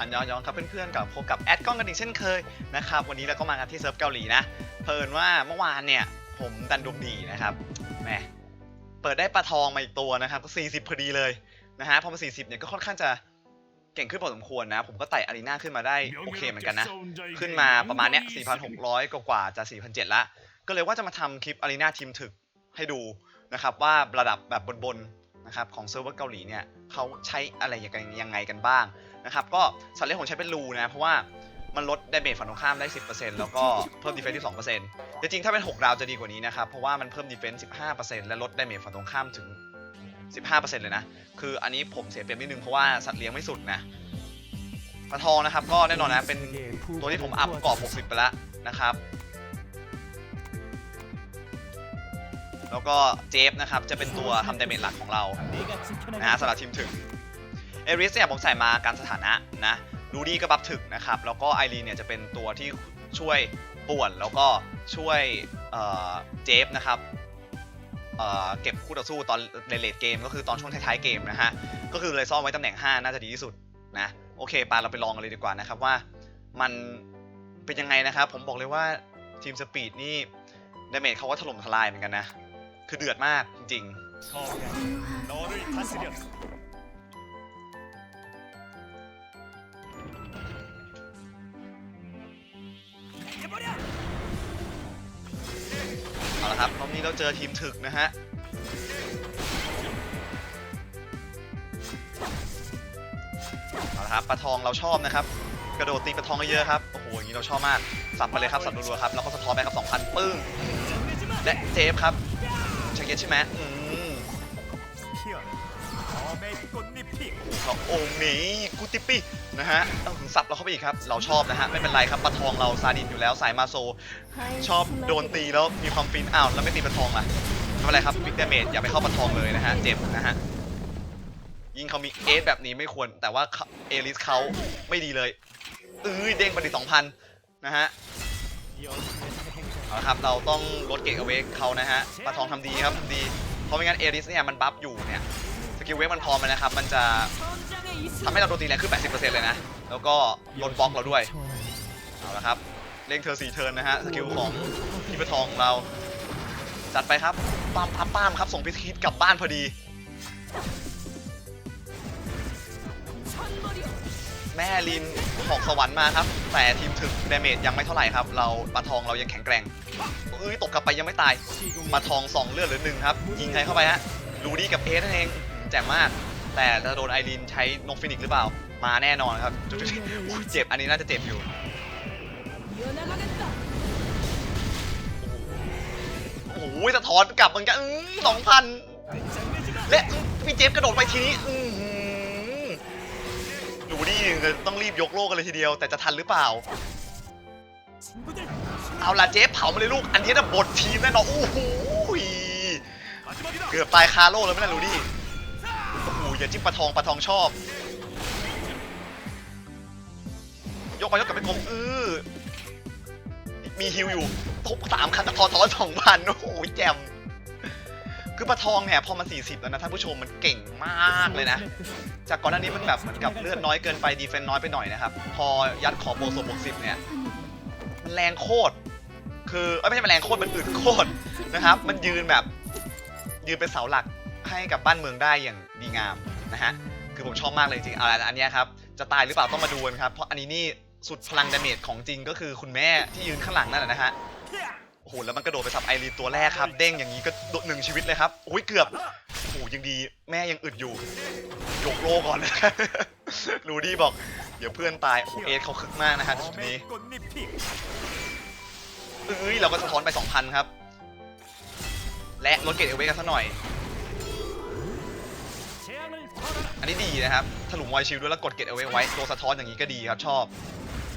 อันยองยองครับเพื่อนๆกับพบกับแอดกล้องกันอีกเช่นเคยนะครับวันนี้เราก็มากันที่เซิร์ฟเกาหลีนะเพลินว่าเมื่อวานเนี่ยผมดันดวงดีนะครับแหมเปิดได้ปลาทองมาอีกตัวนะครับก็40พอดีเลยนะฮะพอมา40เนี่ยก็ค่อนข้างจะเก่งขึ้นพอสมควรนะ ผมก็ไต่อารีนาขึ้นมาได้โอเคเหมือนกันนะ ขึ้นมาประมาณเนี้ย4,600 กว่าจะ4,700ละก็เลยว่าจะมาทำคลิปอารีนาทีมถึกให้ดูนะครับว่าระดับแบบบนๆนะครับของเซิร์ฟเวอร์เกาหลีเนี่ยเขาใช้อะไรยังไงยังไงกันบ้าง นะครับก็สัตว์เลี้ยงผมใช้เป็นรูนะเพราะว่ามันลดดาเมจฝั่งตรงข้ามได้ 10%แล้วก็เพิ่มดีเฟนซ์ที่2%แต่จริงๆ ถ้าเป็น 6 ดาวจะดีกว่านี้นะครับ เพราะว่ามันเพิ่มดีเฟนซ์15%และลดดาเมจฝั่งตรงข้ามถึง 15%เลยนะ คืออันนี้ผมเสียเปรียบนิดนึงเพราะว่าสัตว์เลี้ยงไม่สุดนะปลาทองนะครับ ก็แน่นอนนะ เป็นตัวที่ผมอัพกรอบ 60 ไปแล้วนะครับ แล้วก็เจฟนะครับ จะเป็นตัวทำดาเมจหลักของเรานะฮะสำหรับทีมถึง อริสเนี่ยผมใส่มาการสถานะนะดูดี้ก็บัฟถึกนะครับ แล้วก็ไอรีนเนี่ยจะเป็นตัวที่ช่วยป่วนแล้วก็ช่วยเอ่อเจฟนะครับเอ่อเก็บคู่ต่อสู้ตอนในเลดเกมก็คือตอนช่วงท้ายๆเกมนะฮะ ก็คือเลยซ่อนไว้ตำแหน่ง 5 น่าจะดีที่สุดนะ โอเคปาเราไปลองกันเลยดีกว่านะครับว่ามันเป็นยังไงนะครับ ผมบอกเลยว่าทีมสปีดนี่ดาเมจเขาก็ถล่มทลายเหมือนกันนะ คือเดือดมากจริงๆ ละครับรอบนี้เราเจอทีมถึกนะฮะเอาละครับปลาทองเราชอบนะครับ กระโดดตีปลาทองเยอะครับ โอ้โห อย่างนี้เราชอบมาก สับไปเลยครับ สับรัวๆครับ แล้วก็สะท้อนไปครับ2,000ปึ้ง และเจฟครับชาเกตใช่ไหมอืมเขาองค์นี่กูติปี้ นะฮะถึงสับเราเข้าไปอีกครับ เราชอบนะฮะ ไม่เป็นไรครับปลาทองเราซาดินอยู่แล้วสายมาโซ ชอบโดนตีแล้วมีความฟินอ้าวแล้วไม่ตีปลาทองล่ะไม่เป็นไรครับวิกเตอร์เมดอย่าไปเข้าปลาทองเลยนะฮะ เจ็บนะฮะ ยิ่งเขามีเอสแบบนี้ไม่ควร แต่ว่าเอลิสเขาไม่ดีเลยเอ้ยเด้งไปดิสองพันนะฮะเอาละครับเราต้องลดเกตเอาเวกเขานะฮะปลาทองทำดีครับทำดี เพราะไม่งั้นเอลิสเนี่ยมันบัฟอยู่เนี่ยสกิลเวกมันพร้อมแล้นะครับ มันจะ ทำให้เราโดนตีแรงขึ้น 80%เลยนะ แล้วก็ลดบล็อกเราด้วย เอาละครับ เร่งเธอสีเทิร์นนะฮะ สกิลของพี่ปะทองของเรา จัดไปครับป้มป้มป้มครับ ส่งพิคิดกลับบ้านพอดี แม่ลินของสวรรค์มาครับ แต่ทีมถึกดาเมจยังไม่เท่าไหร่ครับ เราปลาทองเรายังแข็งแกร่งเอ้ยตกกลับไปยังไม่ตายปลาทองสองเลือดเหรือหนึ่งครับ ยิงใครเข้าไปฮะลูดี้กับเอสนั่นเองแจ่มมาก แต่จะโดนไอรินใช้นกฟินิกหรือเปล่า มาแน่นอนครับจุดๆเจ็บอันนี้น่าจะเจ็บอยู่โอ้โหสะท้อนกลับเหมือนกันสองพันและพี่เจฟกระโดดไปทีนี้หนูนี่ต้องรีบยกโลกกันเลยทีเดียว แต่จะทันหรือเปล่า เอาล่ะเจฟเผามาเลยลูก อันนี้จะบททีมแน่นอนโอ้โหเกือบตายคาโลแล้วไม่น่ารู้ดิ โอ้โหอย่าจิ้มปลาทองปลาทองชอบ ยกไปยกกลับไปกลมเออมีฮิวอยู่ทบสามครั้งก็ทอทอสองพันโอ้โหแจมคือปลาทองเนี่ยพอมัน 40 แล้วนะท่านผู้ชมมันเก่งมากเลยนะ จากก่อนหน้านี้มันแบบเหมือนกับเลือดน้อยเกินไปดีเฟนน้อยไปหน่อยนะครับ พอยัดขอโบวกโซบวกสิบเนี่ยมันแรงโคตรคือไม่ใช่มันแรงโคตรมันอึดโคตรนะครับ มันยืนแบบ ยืนเป็นเสาหลัก ให้กับบ้านเมืองได้อย่างดีงามนะฮะคือผมชอบมากเลยจริงเอาละอันนี้ครับจะตายหรือเปล่าต้องมาดูกันครับเพราะอันนี้นี่สุดพลังดาเมจของจริงก็คือคุณแม่ที่ยืนข้างหลังนั่นแหละนะฮะโอ้โหแล้วมันกระโดดไปสับไอรีตัวแรกครับเด้งอย่างนี้ก็โดดหนึ่งชีวิตเลยครับโอ้ยเกือบโอ้โยังดีแม่ยังอึดอยู่ยกโลก่อนเลยรูดี้บอก เดี๋ยวเพื่อนตายโอ้เอสเขาคึกมากนะฮะชุดนี้เอ้ยเราก็สะท้อนไป 2,000 ครับ และรถเกตเอเวกันซะหน่อย อันนี้ดีนะครับถลุงไวชิลด้วยแล้วกดเกรดเอเวไว้ตัวสะท้อนอย่างนี้ก็ดีครับชอบ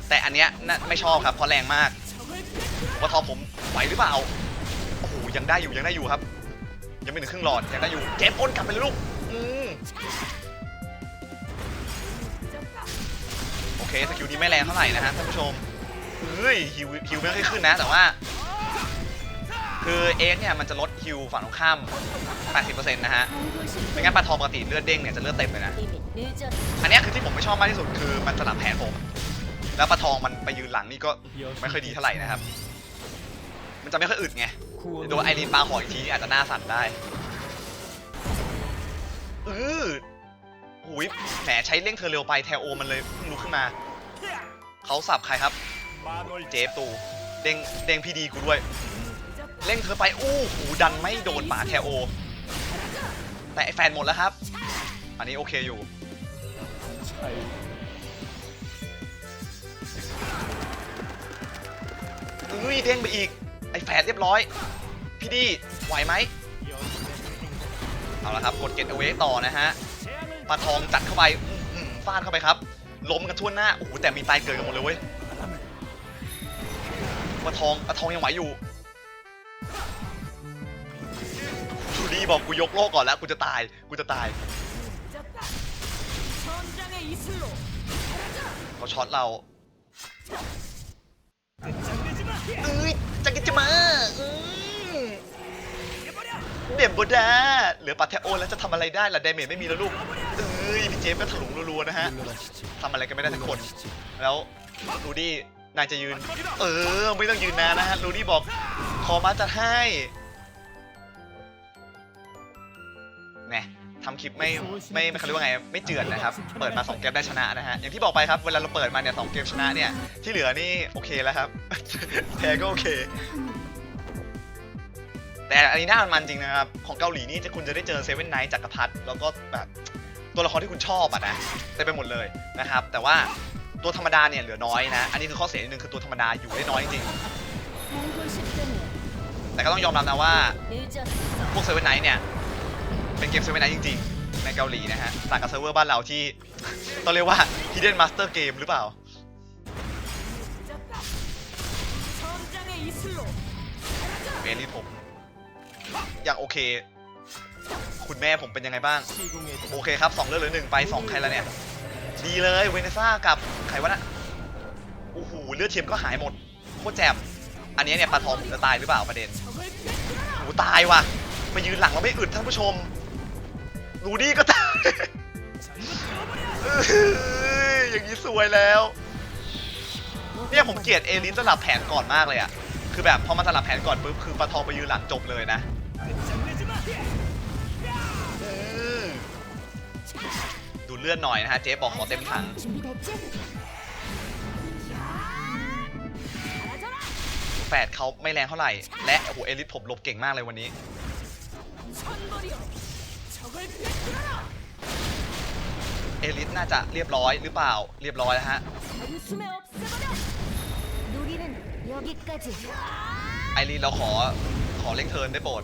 แต่อันเนี้ยน่ะไม่ชอบครับเพราะแรงมากว่าทอผมไหวหรือเปล่าโอ้โหยังได้อยู่ยังได้อยู่ครับ ยังไม่ถึงครึ่งหลอดยังได้อยู่เจมอ้นกลับไปเลยลูกอืมโอเคสกิลนี้ไม่แรงเท่าไหร่นะฮะท่านผู้ชมเฮ้ยฮิวฮิวไม่ค่อยขึ้นนะ แต่ว่า คือเอ็กเนี่ยมันจะลดฮิวฝั่งตรงข้าม 80%นะฮะ ไม่งั้นปลาทองปกติเลือดเด้งเนี่ยจะเลือดเต็มเลยนะ อันนี้คือที่ผมไม่ชอบมากที่สุดคือมันสลับแผนผม แล้วปลาทองมันไปยืนหลังนี่ก็ไม่ค่อยดีเท่าไหร่นะครับ มันจะไม่ค่อยอึดไง โดนไอรีนปลาหอยทีอาจจะหน้าสั่นได้อือหุยแหมใช้เร่งเธอเร็วไปแทโอมันเลยลุกขึ้นมา เขาสับใครครับ เจฟตู เด้งเด้งพี่ดีกูด้วย เร่งเธอไปอู้หูดันไม่โดนป่าแทโอ แต่ไอแฟนหมดแล้วครับ อันนี้โอเคอยู่อุ้ยเด้งไปอีก ไอแฟดเรียบร้อย พี่ดีไหวไหมเอาละครับ กดเก็ตเอาไว้ต่อนะฮะปลาทองจัดเข้าไปฟาดเข้าไปครับ ล้มกันทั่วหน้าโอ้โหแต่มีตายเกิดกันหมดเลยเว้ยปลาทองปลาทองยังไหวอยู่ กี้บอกกูยกโลกก่อนแล้วกูจะตายกูจะตายเขาช็อตเราเอ้ยจังกิจมาเดมบบดาเหลือปัดแทโอแล้วจะทำอะไรได้ล่ะเดเมจไม่มีแล้วลูกเอ้ยพี่เจมก็ถลุงรัวๆนะฮะทำอะไรกันไม่ได้ทั้งคน แล้วรูดี้นายจะยืน เออ ไม่ต้องยืนนานนะฮะรูดี้บอกขอมาจะให้ เนี่ยทำคลิปไม่ไม่เขาเรียกว่าไงไม่เจือนนะครับ เปิดมา2เกมได้ชนะนะฮะอย่างที่บอกไปครับเวลาเราเปิดมาเนี่ยสเกมชนะเนี่ยที่เหลือนี่โอเคแล้วครับแพ้ก็โอเค แต่อันนี้น่ามันจริงนะครับ ของเกาหลีนี่คุณจะได้เจอเซเว่นไนท์จักรพรรดิแล้วก็แบบตัวละครที่คุณชอบอะนะเต็มไปหมดเลยนะครับ แต่ว่าตัวธรรมดาเนี่ยเหลือน้อยนะ อันนี้คือข้อเสียนิดนึงคือตัวธรรมดาอยู่ได้น้อยจริงแต่ก็ต้องยอมรับนะว่าพวกเซเว่นไนท์เนี่ย เป็นเกมเซเว่นไนจริงๆ ในเกาหลีนะฮะ ต่างกับเซิร์ฟเวอร์บ้านเราที่ ต้องเรียกว่า Hidden Master Game หรือเปล่า เมลี่ผมอย่างโอเค คุณแม่ผมเป็นยังไงบ้าง โอเคครับ 2 เลือดหรือหนึ่งไป 2 ใครละเนี่ย ดีเลยเวเนซ่ากับใครวะนะโอ้โหเลือดเทียมก็หายหมดโคตรแจ่มอันนี้เนี่ยปลาทองผมจะตายหรือเปล่าประเด็นโหตายว่ะมายืนหลังเราไม่อึดท่านผู้ชม ดูนี่ก็ตายอย่างนี้สวยแล้ว เนี่ยผมเกลียดเอลิสสลับแผนก่อนมากเลยอะคือแบบพอมาสลับแผนก่อนปุ๊บคือปะทองไปยืนหลังจบเลยนะดูเลื่อนหน่อยนะฮะเจ๊บอกขอเต็มถังแปดเขาไม่แรงเท่าไหร่ และโอ้โหเอลิสผมหลบเก่งมากเลยวันนี้ เอลิสน่าจะเรียบร้อยหรือเปล่าเรียบร้อยแล้วฮะไอรีนเราขอขอเล่งเทิร์นได้โปรด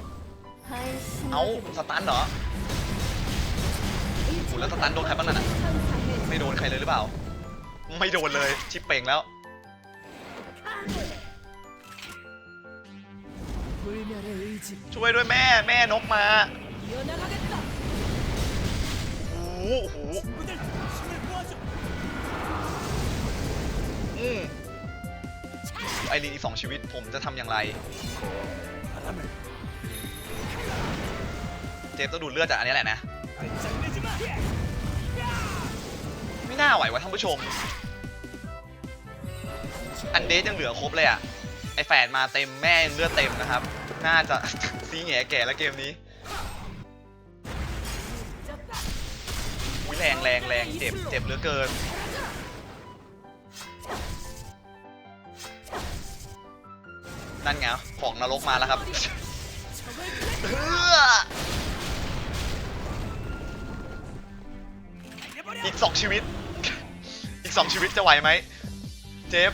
เอาสตันเหรอโหแล้วสตันโดนใครบ้างน่ะไม่โดนใครเลยหรือเปล่า ไม่โดนเลยชิปเป่งแล้วช่วยด้วยแม่แม่นกมา ไอรีนอีสองชีวิตผมจะทำอย่างไร เจฟต้องดูดเลือดจากอันนี้แหละนะ ไม่น่าไหววะท่านผู้ชม อันเดซยังเหลือครบเลยอะไอแฝดมาเต็มแม่เลือดเต็มนะครับ น่าจะ ซีแง่แก่แล้วเกมนี้ แรงแรงแรงเจ็บเจ็บเหลือเกิน นั่นไงของนรกมาแล้วครับอีกสองชีวิต อีกสองชีวิตจะไหวไหม เจฟ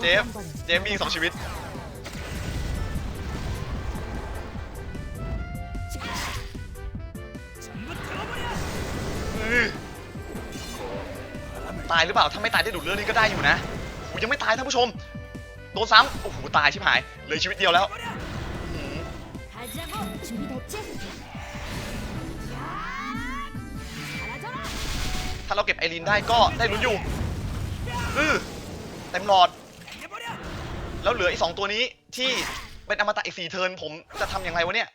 เจฟ เจฟมีอีกสองชีวิตายหรือเปล่า ถ้าไม่ตายได้ดูดเรื่องนี้ก็ได้อยู่นะโหยังไม่ตายท่านผู้ชม โดนซ้ำโอ้โหตายชิบหายเหลือชีวิตเดียวแล้วถ้าเราเก็บไอรินได้ก็ได้ลุ้นอยู่ออเต็มหลอด แล้วเหลืออีกสองตัวนี้ที่เป็นอมตะอีกสี่เทินผมจะทำอย่างไรวะเนี่ย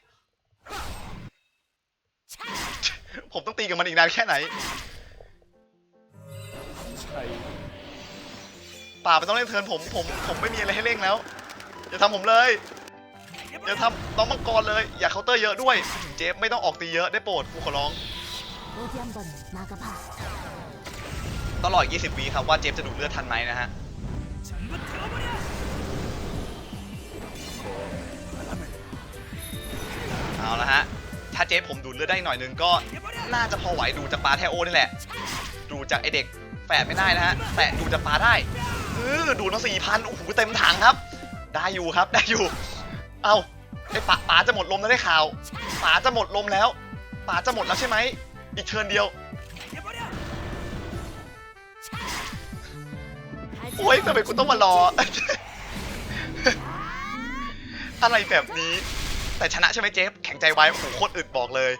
ผมต้องตีกับมันอีกนานแค่ไหน ป่าไม่ต้องเล่นเทินผมผมผมไม่มีอะไรให้เล่งแล้วอย่าทำผมเลยอย่าทำน้องมังกรเลยอย่าเคาน์เตอร์เยอะด้วยเจฟไม่ต้องออกตีเยอะได้โปรดกูขอร้อง ตลอด 20วีครับว่าเจฟจะดูดเลือดทันไหมนะฮะเอาละฮะถ้าเจฟผมดูดเลือดได้หน่อยนึงก็น่าจะพอไหวดูจากปลาแทโอนี่แหละ ดูจากไอเด็กแฝดไม่ได้นะฮะแต่ดูจากปลาได้ ออดูดมาสี่พันโอ้โหเต็มถังครับ ได้อยู่ครับได้อยู่ เอาไอปาป๋าจะหมดลมแล้วได้ข่าวป๋าจะหมดลมแล้วป๋าจะหมดแล้วใช่ไหมอีกเทินเดียวโอ้ยทำไมกูต้องมารอ อะไรแบบนี้ แต่ชนะใช่ไหมเจฟแข็งใจไว้โอ้โหโคตรอึดบอกเลย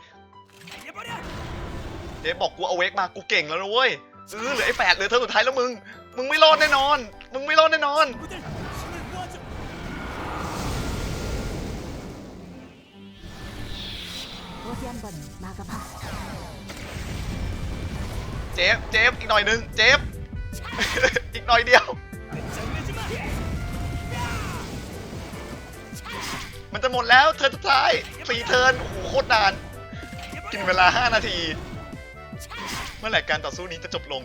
เจฟบอกกูเอาเวกมากูเก่งแล้วนะเว้ยเออเหลือไอ้แปดเหลือเธอสุดท้ายแล้วมึง มึงไม่รอดแน่นอน มึงไม่รอดแน่นอน 어디 한번 막아봐 เจฟ เจฟ อีกหน่อยหนึง เจฟ อีกหน่อยเดียว มันจะหมดแล้วเทิร์นสุดท้ายสี่เทิร์นโอ้โหโคตรนาน กินเวลา 5 นาที เมื่อไหร่การต่อสู้นี้จะจบลง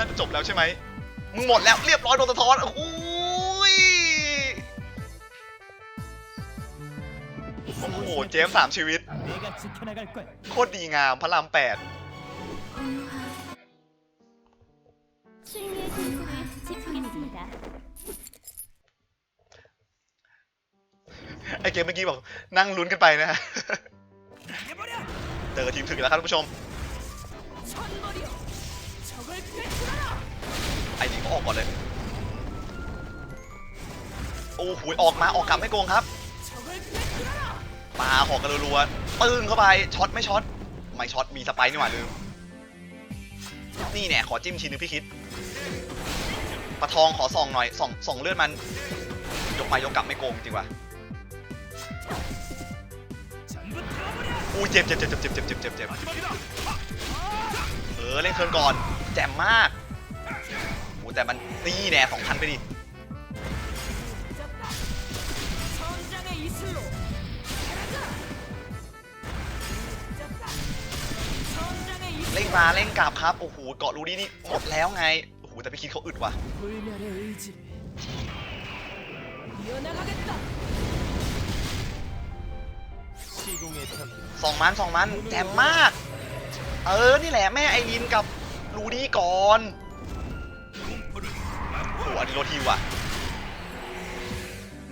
น่าจะจบแล้วใช่ไหมมึงหมดแล้วเรียบร้อยโดนสะท้อนโอ้ยโอ้โหเจมสามชีวิต โคตรดีงามพระรามแปดไอเกมเมื่อกี้บอกนั่งลุ้นกันไปนะฮะเจอทีมถึงแล้วครับท่านผู้ชม ไอ้นี่ก็ออกก่อนเลย โอ้โหออกมาออกกลับไม่โกงครับปาหอกกันรัวๆปึ้งเข้าไปช็อตไม่ช็อตไม่ช็อตมีสไปร์นี่หว่าลืมนี่แน่ขอจิ้มทีนึงพี่คิดปะทองขอส่องหน่อยส่องส่องเลือดมัน ยกไปยกกลับไม่โกงจริงว่ะอู้เจ็บเจ็บเจ็บเจ็บเจ็บเจ็บเจ็บเจ็บเจ็บเออเล่นเทิร์นก่อน แจ่มมาก แต่มันนี่แน่สองพันไปดิเร่งมาเร่งกลับครับ โอ้โห เกาะรูดี้นี่หมดแล้วไง โอ้โห แต่ไปคิดเขาอึดว่ะสองมันสองมันแจ่มมาก เออ นี่แหละแม่ไอรินกับรูดี้ก่อน อันนี้รถฮิวอะ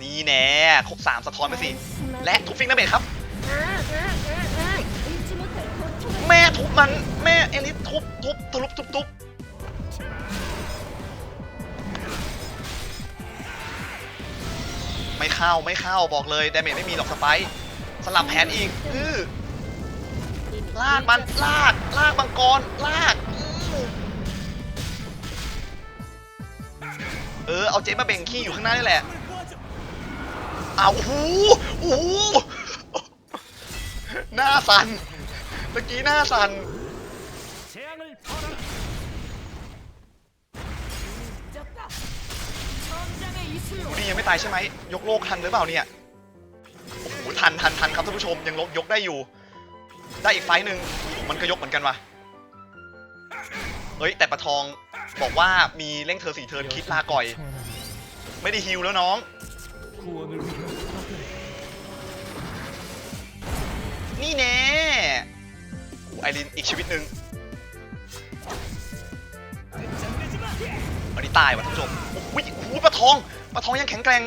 นี่แน่ครบสามสะท้อนไปสิ และทุบฟิงนะเบตครับ แม่ทุบมัน แม่เอลิสทุบทุบทุบทุบทุบไม่เข้าไม่เข้าบอกเลยดเมจไม่มีหรอกสไปสลับแผนอีก อือลากมันลากลากมังกรลาก อื เออเอาเจ๊มาเบ่งขี้อยู่ข้างหน้านี่แหละเอาหูหูหน้าสันเมื่อกี้หน้าสันดูนี่ยังไม่ตายใช่ไหมยกโลกทันหรือเปล่าเนี่ยโอ้โหทันทันทันครับท่านผู้ชมยังลกยกได้อยู่ ได้อีกไฟหนึ่งมันก็ยกเหมือนกันว่ะเฮ้ยแต่ปะทอง บอกว่ามีเร่งเธอสี่เธอคิดลาก่อย ไม่ได้ฮิวแล้วน้อง นี่แน่ไอรินอีกชีวิตหนึ่งอันนี้ตายว่ะท่านผู้ชมโอ้โหปลาทองปลาทองยังแข็งแกร่ง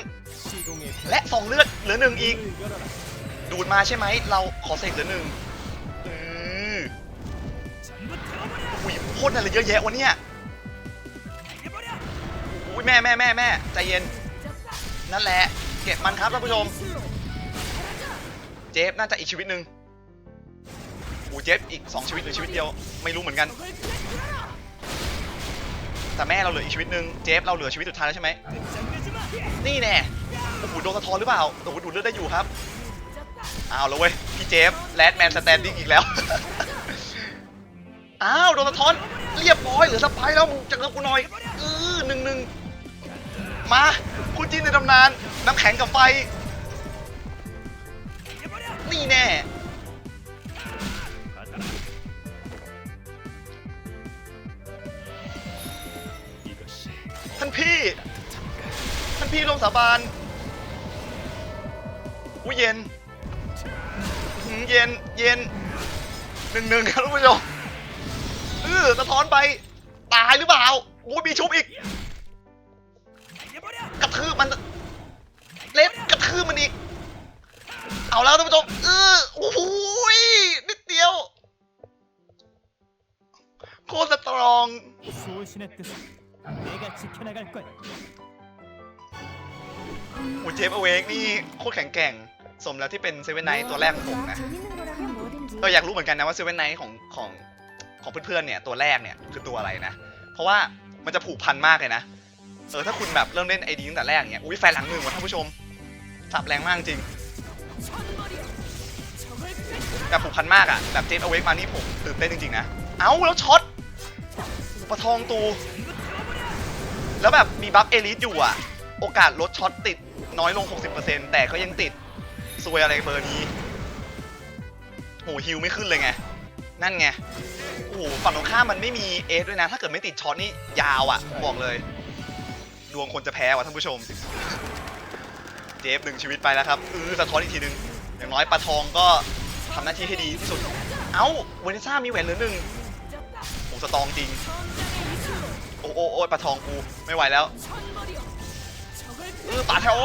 และสองเลือดเหลือหนึ่งอีก ดูดมาใช่ไหม เราขอเสกเหลือหนึ่งอือโอ้ยโคตรอะไรเยอะแยะวะเนี่ย แม่แม่แม่แม่ใจเย็น นั่นแหละ เก็บมันครับท่านผู้ชม เจฟน่าจะอีกชีวิตหนึ่งอูเจฟอีก 2 ชีวิตหรือชีวิตเดียว ไม่รู้เหมือนกัน แต่แม่เราเหลืออีกชีวิตหนึ่งเจฟเราเหลือชีวิตสุดท้ายแล้วใช่ไหมนี่แน่โอ้โหโดนสะท้อนหรือเปล่าโอ้โหดูดเลือดได้อยู่ครับอ้าวแล้วเว้ยพี่เจฟแรดแมนสแตนดิ้งอีกแล้วอ้าวโดนสะท้อนเรียบร้อยเหลือสไปแล้วมึงจักรกูหน่อยเออหนึ่งหนึ่ง มาคุณจีนในตำนาน น้ำแข็งกับไฟ นี่แน่ ท่านพี่ ท่านพี่ลงสาบานอุ้ยเย็นหือเย็น เย็นหนึ่งหนึ่งครับท่านผู้ชมเออสะท้อนไป ตายหรือเปล่าโอ้ยมีชุบอีก แล้วท่านผู้ชมเออโอ้โหนิดเดียว โคตรสตรองโอ้เจฟเอเวกนี่โคตรแข็งแกร่ง สมแล้วที่เป็นเซเว่นไนท์ตัวแรกของผมนะเราอยากรู้เหมือนกันนะว่าเซเว่นไนท์ของของของเพื่อนๆเนี่ยตัวแรกเนี่ยคือตัวอะไรนะ เพราะว่ามันจะผูกพันมากเลยนะเออถ้าคุณแบบเริ่มเล่นไอดีตั้งแต่แรกเนี่ยอุ้ยแฟนหลังหนึ่งวะท่านผู้ชมสับแรงมากจริง แบบผูกพันมากอะแบบเจฟอเวกมานี่ผมตื่นเต้นจริงๆนะ เอ้า แล้วช็อตประทองตู แล้วแบบมีบัฟเอลิสอยู่อะโอกาสลดช็อตติดน้อยลง 60%แต่ก็ยังติดซวยอะไรเบอร์นี้โหฮิวไม่ขึ้นเลยไง นั่นไง โอ้โหฝั่งตรงข้ามมันไม่มีเอสด้วยนะ ถ้าเกิดไม่ติดช็อตนี่ยาวอะบอกเลย ดวงคนจะแพ้ว่ะท่านผู้ชม เจฟหนึ่งชีวิตไปแล้วครับเออสะท้อนอีกทีหนึงอย่างน้อยปลาทองก็ ทำหน้าที่ให้ดีที่สุด เอ้าเวนิซ่ามีแหวนเหลือหนึ่งโอ้สตองจริง โอ้โอ้โอ้ปลาทองกูไม่ไหวแล้วเออป่าแถว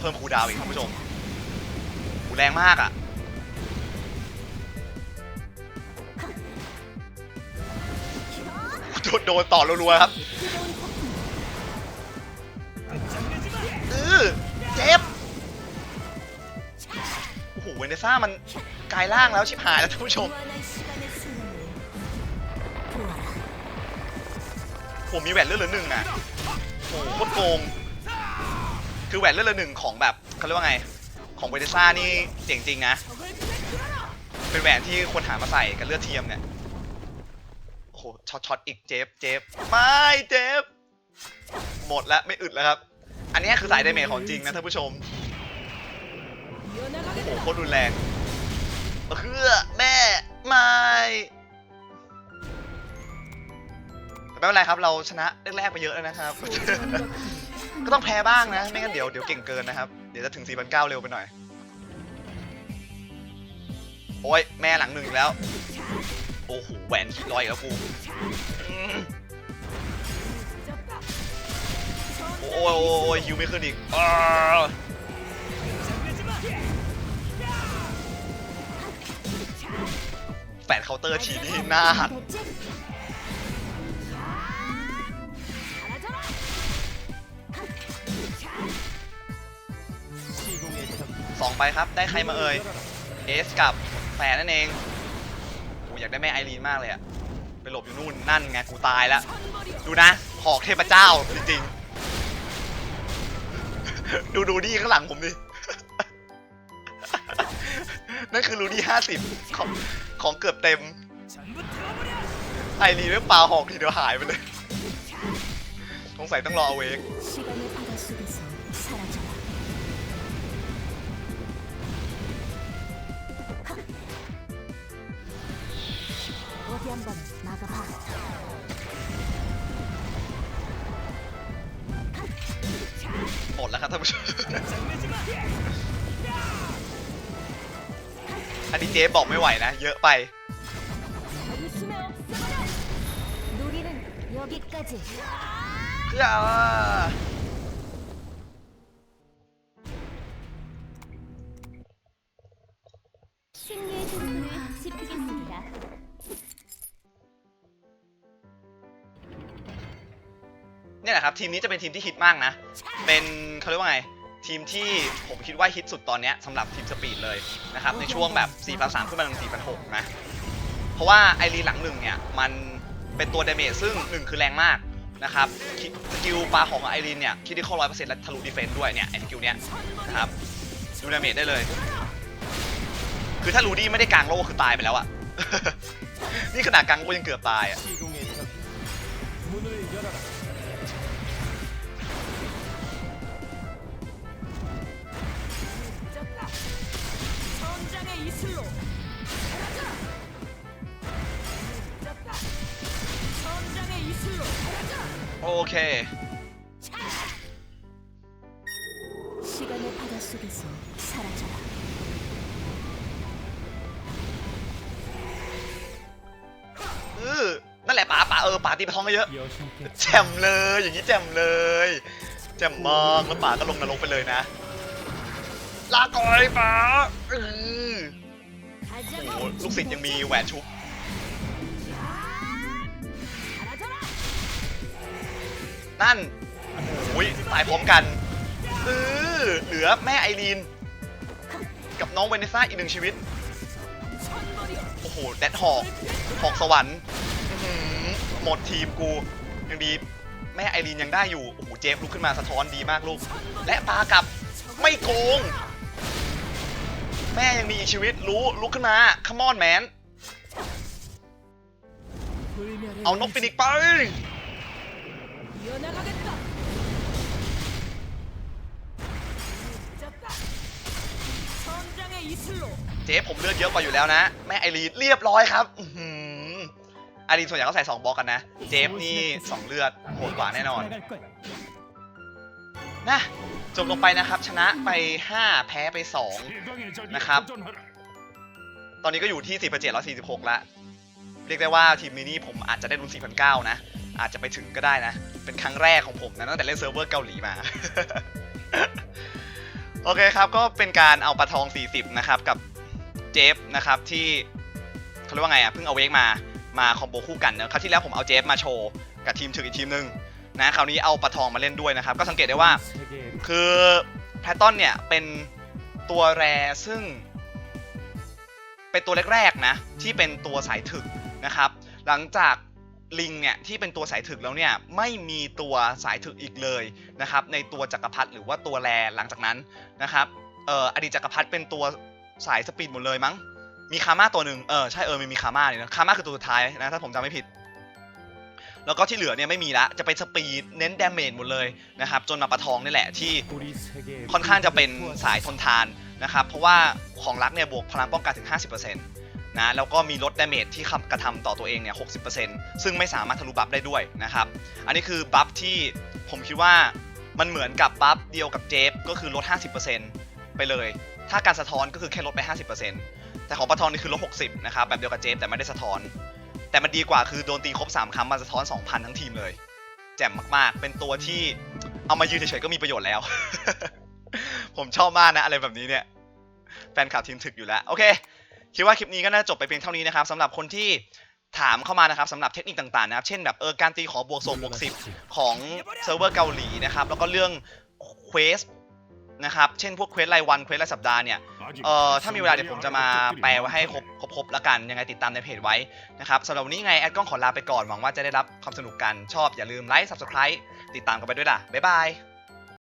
เพิ่มคูดาวอีกท่านผู้ชมหูแรงมากอะโดนต่อรัวๆครับ เดซ่ามันกลายร่างแล้วชิบหายแล้วท่านผู้ชม ผมมีแหวนเลือดเลือหนึ่งอะโอ้โหโคตรโกง คือแหวนเลือดเลือหนึ่งของแบบเขาเรียกว่าไง ของเวเดซ่านี่เจ๋งจริงนะ เป็นแหวนที่ควรหามาใส่กับเลือดเทียมเนี่ย โอ้โหช็อตช็อตอีกเจฟเจฟไม่เจฟหมดแล้วไม่อึดแล้วครับ อันนี้คือสายไดเมจของจริงนะท่านผู้ชม โอ้โหโคตรรุนแรงเพื่อแม่ไม่แต่ไม่เป็นไรครับเราชนะแรกๆไปเยอะแล้วนะครับ ก็ต้องแพ้บ้างนะ ไม่งั้นเดี๋ยวเดี๋ยวเก่งเกินนะครับ เดี๋ยวจะถึง 4,900 เร็วไปหน่อย โอ้ยแม่หลังหนึ่งแล้ว โอ้โหแหวนขี้ลอยแล้วกูโอ้ยโอ้ยฮิวไม่ขึ้นอีก ปดเคาน์เตอร์ทีนี้หน้าหัดสองไปครับ ได้ใครมาเอ่ย เอสกับแฟนนั่นเองกูอยากได้แม่ไอรีนมากเลยอะไปหลบอยู่นู่นนั่นไงกูตายแล้ว ดูนะ หอกเทพเจ้าจริงๆ ดูดูนี่ข้างหลังผมดิ นั่นคือรูดี้ห้าสิบ ของเกือบเต็ม ไอรีเรื่องปลาหอกทีเดียวหายไปเลยสงสัยต้องรอเเวกหมดแล้วครับท่านผู้ชม อันนี้เจ๊บอกไม่ไหวนะ เยอะไป 단숨에 없애버려 놀이는 여기까지 เพื่อ 승리의 그림을 지키겠습니다 เนี่ยแหละครับ ทีมนี้จะเป็นทีมที่ฮิตมากนะ เป็นเขาเรียกว่าไง ทีมที่ผมคิดว่าฮิตสุดตอนเนี้ยสำหรับทีมสปีดเลยนะครับในช่วงแบบ4,300ขึ้นมาถึง4,600นะเพราะว่าไอรีหลังหนึ่งเนี่ยมันเป็นตัวเดเมจซึ่งหนึ่งคือแรงมากนะครับคิดสกิลปลาของไอรีนเนี่ยคิดได้เข้าร้อยเปอร์เซ็นต์และทะลุดีเฟนต์ด้วยเนี่ยไอสกิลเนี้ยนะครับดูดาเมจได้เลย คือถ้ารูดี้ไม่ได้กางโล่คือตายไปแล้วอะนี่ขนาดกางโล่ยังเกือบตายอะ 이슬로 사라져라. 졌다. 전장의 이슬로 사라져라. โอเค 시간의 바다 속에서 사라져라 เออนั่นแหละป๋าป๋าเออป๋าตีปะทองเยอะ 여신께 แจ่มเลยอย่างนี้แจ่มเลยแจ่มมากแล้วป๋าก็ลงนรกไปเลยนะ ลาก่อนไอ้ป๋าโอ้โหลูกศิษย์ยังมีแหวนชุบนั่นโอ้ยตายพร้อมกันเออเหลือแม่ไอรีน กับน้องเวเนซ่าอีกหนึ่งชีวิต โอ้โห แดดหอก หอกสวรรค์หมดทีมกู ยังดี แม่ไอรีนยังได้อยู่ โอ้โห เจฟลุกขึ้นมาสะท้อนดีมากลูก และปากับไม่โกง แม่ยังมีอีกชีวิตรู้ลุกขึ้นมาขมอนแมนเอานกฟินิกไปเจ๊ผมเลือดเยอะกว่าอยู่แล้วนะ แม่ไอรีเรียบร้อยครับไอรีส่วนใหญ่ก็ใส่ 2บล็อกกันนะ เจฟนี่ 2 เลือดโหดกว่าแน่นอน นะ จบลงไปนะครับชนะไป 5 แพ้ไป 2 นะครับ ตอนนี้ก็อยู่ที่ 4,746แล้ว เรียกได้ว่าทีมมินิผมอาจจะได้รุ่น4,009นะ อาจจะไปถึงก็ได้นะ เป็นครั้งแรกของผมนะตั้งแต่เล่นเซิร์ฟเวอร์เกาหลีมา โอเคครับ ก็เป็นการเอาปลาทอง 40 นะครับ กับเจฟนะครับที่เขาเรียกว่าไงอะเพิ่งเอาเวกมามาคอมโบคู่กันนะครับที่แล้วผมเอาเจฟมาโชว์กับทีมถึงอีกทีมหนึ่ง นะคราวนี้เอาปลาทองมาเล่นด้วยนะครับ ก็สังเกตได้ว่าคือแพตตอนเนี่ยเป็นตัวแรซึ่ง เป็นตัวแรกๆนะที่เป็นตัวสายถึกนะครับ หลังจากลิงเนี่ยที่เป็นตัวสายถึกแล้วเนี่ยไม่มีตัวสายถึกอีกเลยนะครับในตัวจักรพรรดิหรือว่าตัวแรหลังจากนั้นนะครับเอ่ออดีตจักรพรรดิเป็นตัวสายสปีดหมดเลยมั้งมีคาม่าตัวหนึ่งเออใช่เออมีมีคาม่าเนี่ยคาม่าคือตัวสุดท้ายนะถ้าผมจำไม่ผิด แล้วก็ที่เหลือเนี่ยไม่มีละจะเป็นสปีดเน้นเดเมจหมดเลยนะครับจนมาปะทองนี่แหละที่ค่อนข้างจะเป็นสายทนทานนะครับเพราะว่าของรักเนี่ยบวกพลังป้องกันถึง 50%นะแล้วก็มีลดเดเมจที่กระทำต่อตัวเองเนี่ยหกซึ่งไม่สามารถทะลุบัฟได้ด้วยนะครับอันนี้คือบัฟที่ผมคิดว่ามันเหมือนกับบัฟเดียวกับเจฟก็คือลด 50%ไปเลย ถ้าการสะท้อนก็คือแค่ลดไป 50%แต่ของปะทองนี่คือลด 60 นะครับ แบบเดียวกับเจฟแต่ไม่ได้สะท้อน แต่มันดีกว่าคือโดนตีครบ 3ครั้งมาสะท้อน2,000 ทั้งทีมเลย แจ่มมากๆ เป็นตัวที่เอามายืนเฉยๆก็มีประโยชน์แล้ว ผมชอบมากนะ อะไรแบบนี้เนี่ย แฟนคลับทีมถึกอยู่แล้ว โอเค คิดว่าคลิปนี้ก็น่าจะจบไปเพียงเท่านี้นะครับสำหรับคนที่ถามเข้ามานะครับสำหรับเทคนิคต่างๆนะครับ เช่นแบบเออการตีขอบวกส่งบวกสิบของเซิร์ฟเวอร์เกาหลีนะครับ แล้วก็เรื่องเควส นะครับ เช่นพวกเควสรายวันเควสรายสัปดาห์เนี่ย เอ่อถ้ามีเวลาเดี๋ยวผมจะมาแปลไว้ให้ครบครบครบแล้วกัน ยังไงติดตามในเพจไว้นะครับสำหรับวันนี้ไงแอดกล้องขอลาไปก่อน หวังว่าจะได้รับความสนุกกัน ชอบอย่าลืมไลค์ subscribe ติดตามกันไปด้วยล่ะ บ๊ายบาย